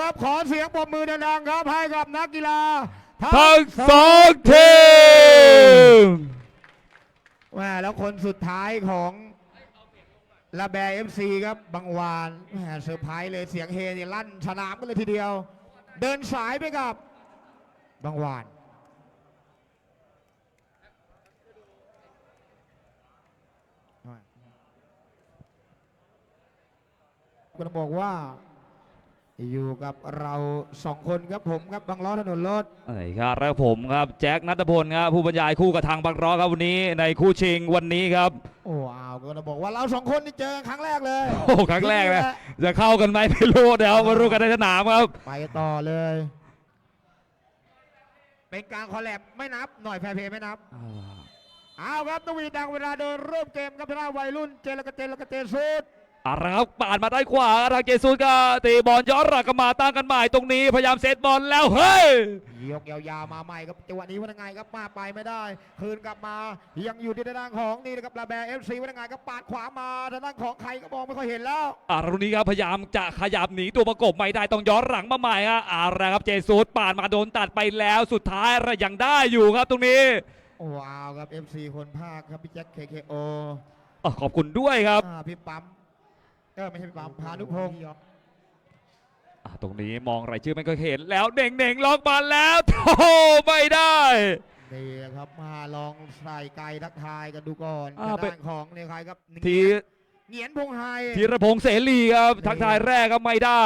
ครับ ขอเสียงปรบมือดังๆครับ ให้กับนักกีฬาทั้งสองทีมแหม่แล้วคนสุดท้ายของระแบเอฟซีครับบางวานแหมเซอร์ไพรส์เลยเสียงเฮนี่ลั่นสนามกันเลยทีเดียว เดินสายไปกับบางวานก็ต้องบอกว่า อยู่กับเราสองคนครับผมครับบางล้อถนนรถไอ้ครับแล้วผมครับแจ็คนัทพลครับผู้บรรยายคู่กับทางบางร้อครับวันนี้ในคู่ชิงวันนี้ครับโอ้อ้าวก็ต้องบอกว่าเราสองคนนี่เจอกันครั้งแรกเลยโอ้ครั้งแรกเลยจะเข้ากันไหมไม่รู้เดี๋ยวมารู้กันในสนามครับไปต่อเลย เป็นการคอลแลบไม่นับ หน่อยแฟร์เพย์ไม่นับเอาครับตวีดังเวลาเดินเริ่มเกมครับทางด้านวัยรุ่นเจรกบเจรกบเจสุดเอาละครับปาดมาด้านขวาทางเจสุสก็ตีบอลย้อนหลังกลับมาตั้งกันใหม่ตรงนี้พยายามเซตบอลแล้วเฮ้ยยกยาวๆมาใหม่ครับจังหวะนี้ว่ายังไงครับมาไปไม่ได้ คืนกลับมายังอยู่ที่ทางด้านของนี่นะครับลาแบเอฟซีว่ายังไงครับปาดขวามาทางด้านของใครก็มองไม่ค่อยเห็นแล้วอารุนี้ครับพยายามจะขยับหนีตัวประกบไม่ได้ต้องย้อนหลังมาใหม่ฮะเอาละครับเจสุสปาดมาโดนตัดไปแล้วสุดท้ายเรายังได้อยู่ครับตรงนี้โอ้ว้าวครับ FC คนภาคครับพี่แจ็ค KKO อะขอบคุณด้วยครับอ่าพี่ปั๊ม เออไม่ใช่พี่ปั๊มพานุพงศ์อะตรงนี้มองรายชื่อไม่ก็เห็นแล้วเน่งเน่งๆล็อกมาแล้วโธ่ไม่ได้ นี่ครับมาลองใส่ไก่ทักทายกันดูก่อนอ่าทางเป็น ด้านของเนี่ยใครครับทีเหงียนพงไฮธีรพงษ์เสรีครับทักทายแรกก็ไม่ได้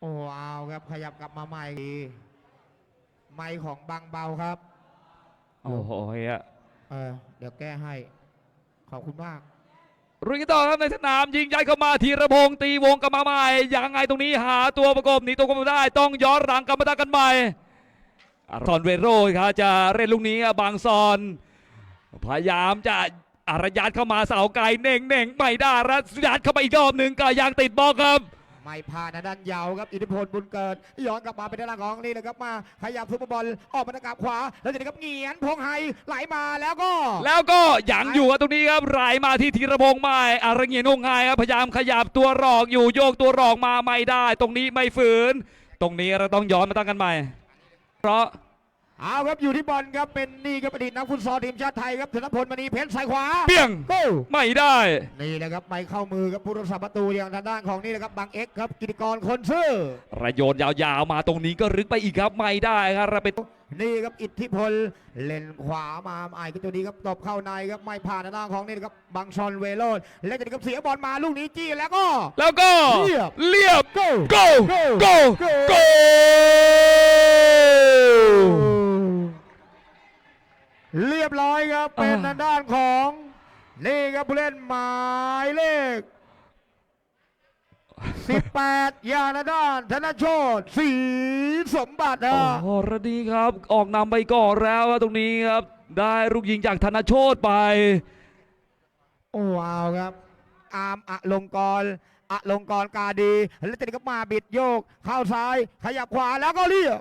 โอ้เอาครับขยับกลับมาใหม่ไมค์ของบางเบาครับ โอ้โหเฮียเออเดี๋ยวแก้ให้ ขอบคุณมาก รุยกันต่อครับในสนามยิงย้ายเข้ามาธีรพงษ์ตีวงกลับมาใหม่ยังไงตรงนี้หาตัวประกบหนีตัวประกบได้ ต้องย้อนหลังกลับมาตั้งกันใหม่อะซอนเวโรครับจะเล่นลูกนี้ครับางซอน พยายามจะอารยัดเข้ามาเสาไกลเน่งเน่งไม่ได้รัดยัดเข้าไปอีกรอบหนึ่งก็ยังติดบอลครับ ไม่พลาดนะด้านยาวครับอิทธิพลบุญเกิด ย้อนกลับมาเป็นด้านหลังของนี่เลยครับมาขยับซุปเปอร์บอลออกมาทางกลับขวา แล้วจากนี้ครับเหงียนพงไฮไหลมาแล้วก็ แล้วก็ยังอยู่ครับตรงนี้ครับไหลมาที่ธีรพงศ์ไม่อารเงียนงไงครับพยายามขยับตัวรองอยู่โยกตัวรองมาไม่ได้ ตรงนี้ไม่ฝืน ตรงนี้เราต้องย้อนมาตั้งกันใหม่ เพราะ เอาครับอยู่ที่บอลครับเป็นนี่ครับอดีตนักฟุตซอลทีมชาติไทยครับธนพลมณีเพชรสายขวาเปี้ยงโก้ไม่ได้นี่แหละครับไม่เข้ามือครับผู้รักษาประตูอย่างทางด้านของนี่แหละครับบางเอ็กซ์ครับกิติกรคนซื่อระโยนยาวๆมาตรงนี้ก็รึกไปอีกครับไม่ได้ครับเราไปนี่ครับอิทธิพลเล่นขวามาไอ้ก็ตัวนี้ครับตบเข้าในครับไม่ผ่านทางด้านของนี่นะครับบังชอนเวโรดและจากนี้ครับเสียบอลมาลูกนี้จี้แล้วก็ แล้วก็เรียบเรียบโก้โก้โก้โก้ เรียบร้อยครับ เป็นทางด้านของนี่ครับผู้เล่นหมายเลข 18 ยานาด้านธนโชตศรีสมบัติโอ้นะโหระดีครับ ออกนำไปก่อนแล้วครับตรงนี้ครับ ได้ลูกยิงจากธนโชตไปโอ้ว้าวครับ อาร์มอะลงกรณ์อะลงกรณ์กาดี แล้วจากนี้ก็มาบิดโยก เข้าซ้าย ขยับขวาแล้วก็เรียบ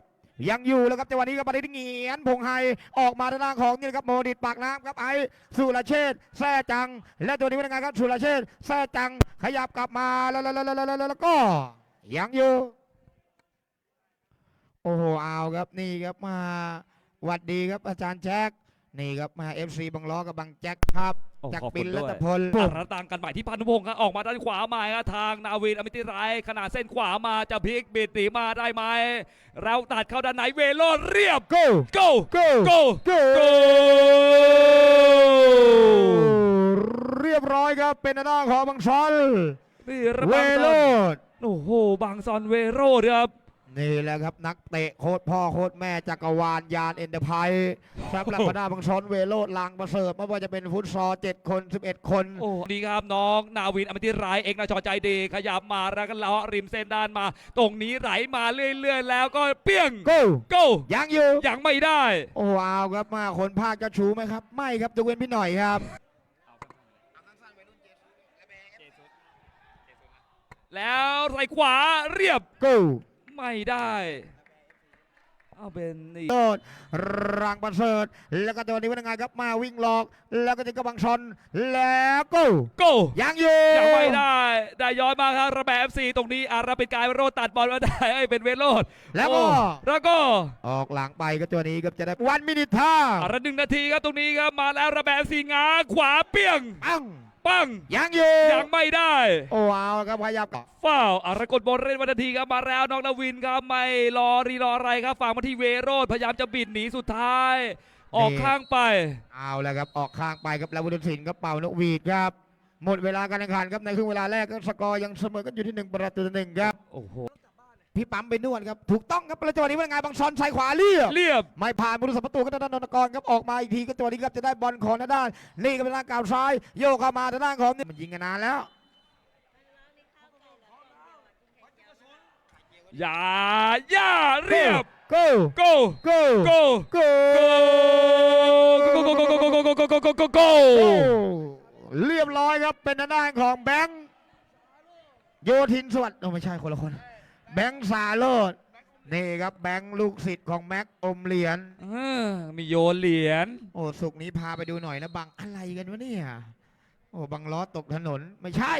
ยังอยู่แล้วครับจังหวะนี้ก็บริษัทเงียนพงไฮออกมาทานล่างของนี่ครับโมดิตปากน้ำครับไอสุรเชษแซ่จัง และตัวนี้เป็นยังไงครับสุรเชษแซ่จังขยับกลับมาแล้วแล้วแล้วแล้วแล้วแล้วก็ยังอยู่ โอ้โหเอาครับนี่ครับมาหวัดดีครับอาจารย์แจ็ค นี่ครับมาเอฟซีบังล้อกับบางแจ็คครับโอ้จากขอบปิคุนณรัด้วยตพลอะระตังกันใหม่ที่พันธุพงศ์ครับออกมาด้านขวามาครับทางนาวินอมิติไรขนาดเส้นขวามาจะพลิกบิดหนีมาได้ไหมเราตัดเข้าด้านไหนเวโรดเรียบ โก้โก้โก้โก้โก้โก้เรียบร้อยครับเป็นหน้าของบังชอลนี่ระเวบังโรซอนดโอ้โหบางซอนเวโรดครับ นี่แหละครับนักเตะโคตรพ่อโคตรแม่จักรวาลยานเอ็นเตอร์ไพรส์สำหรับโอ้โหบรรดาบังชอลเวโรดลางประเสริฐไม่ว่าจะเป็นฟุตซอล7คน11คนโอ้ดีครับน้องนาวินอมิติไรเอกนาจอใจดีขยับมาแล้วก็เลาะริมเส้นด้านมา ตรงนี้ไหลมาเรื่อยๆ แล้วก็เปี้ยงโก้โก้ยังอยู่ยังไม่ได้ โอ้ว้าวครับมาคนภาคเจะชูไหมครับ ไม่ครับยกเว้นพี่หน่อยครับแล้วใส่ขวาเรียบโก้ ไม่ได้เอาเป็นนี่โดดรังประเสริฐแล้วก็ตัวนี้ว่ายังไงครับมาวิ่งหลอก แล้วก็จะกระบังชนแล้วก็โก้ยังอยู่ยังไม่ได้ ได้ย้อนมาครับระแบเอฟซีตรงนี้อาราเป็นกายโรดตัดบอลมาได้เอ้ยเป็นเวโรดแล้วก็โอ้แล้วก็ออกหลังไปก็ตัวนี้ก็จะได้วันมินิท่าอาระหนึ่งนาทีครับตรงนี้ครับมาแล้วระแบเอฟซีงาขวาเปี้ยงปัง ปัง ยังอยู่ยังไม่ได้ โอ้เอาครับขยับก่อนฝ้าวอารากดบอลเล่นวันนาทีครับมาแล้วน้องนาวินครับไม่รอรีรออะไรครับฝากมาที่เวโรดพยายามจะบิดหนีสุดท้าย ออกข้างไป เอาแล้วครับออกข้างไปครับแล้ววุฒิศิลป์ก็เป่านกหวีดครับ หมดเวลาการแข่งขันครับในครึ่งเวลาแรกก็สกอร์ยังเสมอกันอยู่ที่หนึ่งประตูต่อหนึ่งครับโอ้โห พี่ปั๊มไปนวดครับ ถูกต้องครับประจังหวะนี้เป็นไงบางชอนใส่ขวาเรียบเรียบ ไม่ผ่านบุรุษประตูก็ทางด้านนนทกรครับออกมาอีกทีก็ตัวนี้ครับจะได้บอลของทางด้านนี่ก็เป็นทางก่าวซ้าย โยกเข้ามาทางด้านของนี่มันยิงกันนานแล้วอย่าอย่าเรียบโก้โก้โก้โก้โก้โก้โก้โก้โก้โก้โก้โก้โก้โก้โก้โก้โก้โก้เรียบร้อยครับเป็นทางด้านของแบงค์โยธินสวัสดิ์โอ้ไม่ใช่คนละคน แบงค์สาโรดนี่ครับแบงค์ลูกศิษย์ของแม็กอมเหรียญเออมีโยนเหรียญโอ้สุกร์นี้พาไปดูหน่อยนะบังอะไรกันวะเนี่ยโอ้บังล้อตกถนนไม่ใช่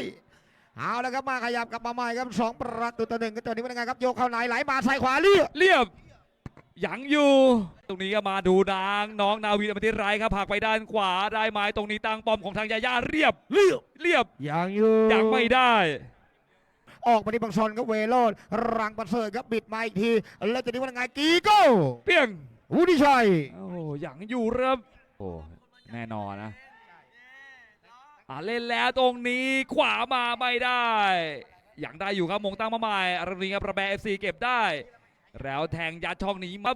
เอาแล้วครับมาขยับกลับมาใหม่ครับสองประตูต่อหนึ่งก็ตัวนี้เป็นยังไงครับโยกเข้าไหนไหลมาใส่ขวาเรียบเรียบยังอยู่ ตรงนี้ก็มาดูนางน้องนาวีอมติไรครับผลักไปด้านขวาได้ไม้ตรงนี้ตั้งป้อมของทางยาย่าเรียบเรียบเรียบยังอยู่ยังไม่ได้ ออกมาที่บังชนครับเวโรดรังประเสริฐครับบิดมาอีกที แล้วจะนี้ว่ายังไงกีโก้เปี้ยงวุฒิชัยโอ้ยังอยู่เริ่มโอ้แน่นอนนะอ่าเล่นแล้วตรงนี้ขวามาไม่ได้ยังได้อยู่ครับมงตั้งมาใหม่อารมณ์นี้ครับระแบเอฟซีเก็บได้ แล้วแทงยัดช่องนี้มา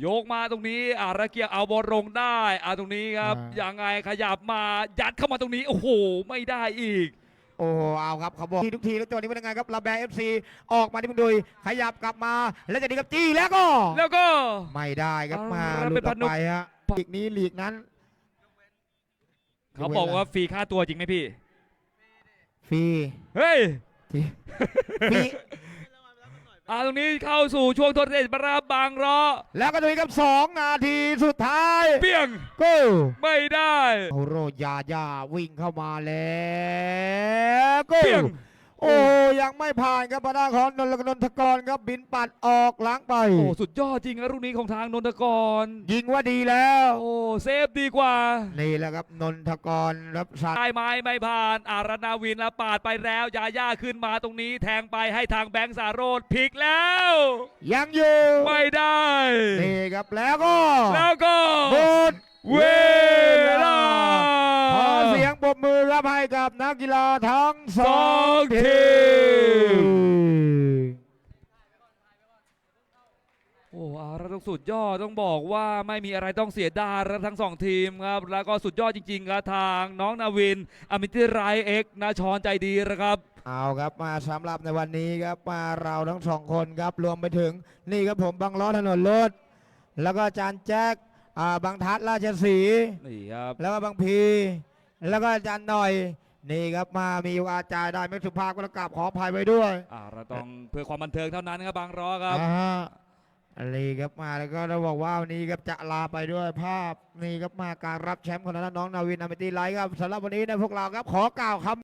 โยกมาตรงนี้อาระเกียร์เอาบอลลงได้อาตรงนี้ครับยังไงขยับมายัดเข้ามาตรงนี้โอ้โหไม่ได้อีก โอ้เอาครับเขาบอกทีทุกทีแล้วตัวนี้เป็นยังไงครับระแบเอฟซีออกมาที่มึงดุยขยับกลับมาแล้วจะนี้ครับจี้แล้วก็แล้วก็ไม่ได้ครับมาอ่าหเป็ลุดนอพัอนกนุไปฮะลีกนี้ลีกนั้น เขาบอกว่าฟรีค่าตัวจริงไหมพี่ ฟรีเฮ้ยฟรี อ่าตรงนี้เข้าสู่ช่วงทดสอบประบางรอ แล้วก็ดูครับสองนาทีสุดท้ายเปี้ยงโก้ไม่ได้โอโรยาญาวิ่งเข้ามาแล้วโก้เปี้ยง โอ้ยังไม่ผ่านครับพนาของนนทกนนทกรครับบินปัดออกหล้างไป โอ้สุดยอดจริงนะลูกนี้ของทางนนทกร ยิงว่าดีแล้ว โอ้เซฟดีกว่า นี่แหละครับนนทกรรับสัตว์ได้ไม้ไม่ผ่านอารนาวินแล้วปาดไปแล้วยาย่าขึ้นมาตรงนี้ แทงไปให้ทางแบงค์สาโรดพลิกแล้ว ยังอยู่ไม่ได้นี่ครับแล้วก็ แล้วก็หมดเวลาขอเสียง ปรบมือรับให้กับนักกีฬาทั้งสสอองงทีทีมมโอ้อาระต้องสุดยอดต้องบอกว่าไม่มีอะไรต้องเสียดายแล้วทั้งสองทีมครับ แล้วก็สุดยอดจริงๆครับทางน้องนาวินอมิติไรเอ็กนาชอนใจดีนะครับเอาครับมาสำหรับในวันนี้ครับมาเราทั้งสองคนครับรวมไปถึงนี่ครับผมบังล้อถนนรถแล้วก็อาจารย์แจ็คอ่าบางทัดราชสีห์นี่ครับแล้วก็บางพี แล้วก็อาจารย์หน่อยนี่ครับมามีอาจารย์ได้ไม่สุภาพก็ต้องกราบขออภัยไว้ด้วยอ่าเราต้องเพื่อความบันเทิงเท่านั้นครับบางรอครับอ่าฮะอะไรครับมาแล้วก็เราบอกว่าวันนี้ครับจะลาไปด้วยภาพนี่ครับมาการรับแชมป์ของทางด้านน้องนาวินอมิตีไลท์ครับสำหรับวันนี้นะพวกเราครับขอกล่าวคำ